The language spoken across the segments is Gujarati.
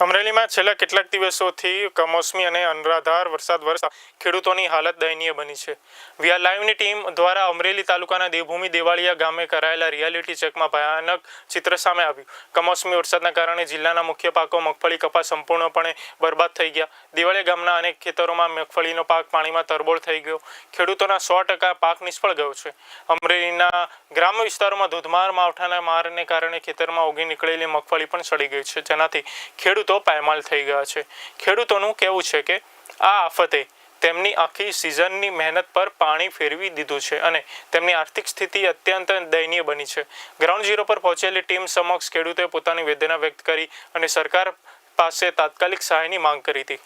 અમરેલીમાં છેલ્લા કેટલાક દિવસોથી કમોસમી અને અનરાધાર વરસાદ વરસતા ખેડૂતોની હાલત દયનીય બની છે. વીઆર લાઈવની ટીમ દ્વારા અમરેલી તાલુકાના દેવભૂમિ દેવાળિયા ગામે કરાયેલા રિયાલિટી ચેકમાં ભયાનક ચિત્ર સામે આવ્યું. કમોસમી વરસાદના કારણે જિલ્લાના મુખ્ય પાકો મગફળી કપાસ સંપૂર્ણપણે બરબાદ થઈ ગયા. દેવાળિયા ગામના અનેક ખેતરોમાં મગફળીનો પાક પાણીમાં તરબોળ થઈ ગયો. ખેડૂતોના સો ટકા પાક નિષ્ફળ ગયો છે. અમરેલીના ગ્રામ્ય વિસ્તારોમાં ધોધમાર માવઠાના મારને કારણે ખેતરમાં ઉગી નીકળેલી મગફળી પણ સડી ગઈ છે. જેનાથી ખેડૂતો પાયમાલ થઈ ગયા છે. ખેડૂતોનું કહેવું છે કે આ આફતે તેમની આખી સિઝનની મહેનત પર પાણી ફેરવી દીધું છે અને તેમની આર્થિક સ્થિતિ અત્યંત દયનીય બની છે. ગ્રાઉન્ડ ઝીરો પર પહોંચેલી ટીમ સમક્ષ ખેડૂતોએ પોતાની વેદના વ્યક્ત કરી અને સરકાર પાસે તાત્કાલિક સહાયની માંગ કરી હતી.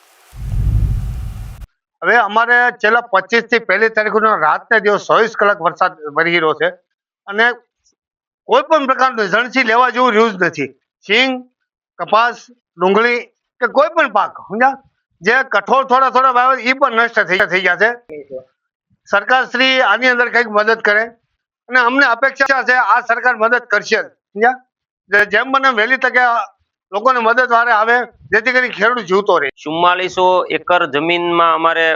હવે અમારે છેલ્લા પચીસથી પહેલી તારીખનો રાતને દિવસ ચોવીસ કલાક વરસાદ વરી રહ્યો છે અને કોઈ પણ પ્રકારનું ઝણસી લેવા જેવું રહ્યું જ નથી. સિંગ, કપાસ ડુંગળી કે કોઈ પણ પાક સમજા જે કઠોળ થોડા થોડા વાવે એ પણ નષ્ટ થઈ થઈ સરકાર શ્રી આની અંદર કંઈક મદદ કરે. અને અમને અપેક્ષા છે, આ સરકાર મદદ કરશે સમજા જેમ બને વહેલી તકે લોકોને મદદ વારે આવે, જેથી કરી ખેડૂત જીવતો રહે. ચુમ્માલીસો એકર જમીનમાં અમારે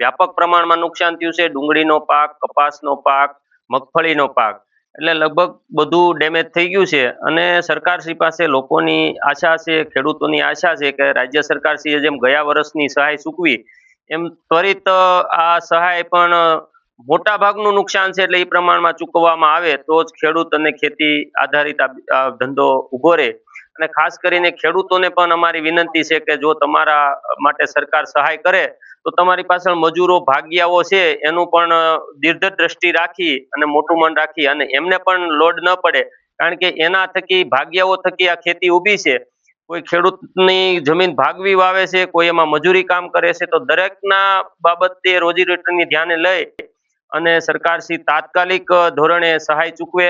વ્યાપક પ્રમાણમાં નુકસાન થયું છે. ડુંગળીનો પાક, કપાસનો પાક, મગફળીનો પાક. એટલે લગભગ બધું ડેમેજ થઈ ગયું છે. અને સરકારશ્રી પાસે લોકોની આશા છે, ખેડૂતોની આશા છે કે રાજ્ય સરકારશ્રીએ જેમ ગયા વર્ષની સહાય ચૂકવી, એમ ત્વરિત આ સહાય પણ મોટા ભાગનું નુકસાન છે એટલે એ પ્રમાણમાં ચૂકવવામાં આવે તો જ ખેડૂત અને ખેતી આધારિત ધંધો ઊભો રહે. અને ખાસ કરીને ખેડૂતોને પણ અમારી વિનંતી છે કે જો તમારા માટે સરકાર સહાય કરે, તો તમારી પાછળ મજૂરો ભાગ્યાઓ છે, એનું પણ દીર્ઘ દ્રષ્ટિ રાખી અને મોટું મન રાખી અને એમને પણ લોડ ન પડે. કારણ કે એના થકી, ભાગ્યાઓ થકી આ ખેતી ઊભી છે. કોઈ ખેડૂતની જમીન ભાગવી વાવે છે, કોઈ એમાં મજૂરી કામ કરે છે, તો દરેકના બાબતે રોજી રોજીરોટીની ધ્યાને લઈ અને સરકારશ્રી તાત્કાલિક ધોરણે સહાય ચૂકવે.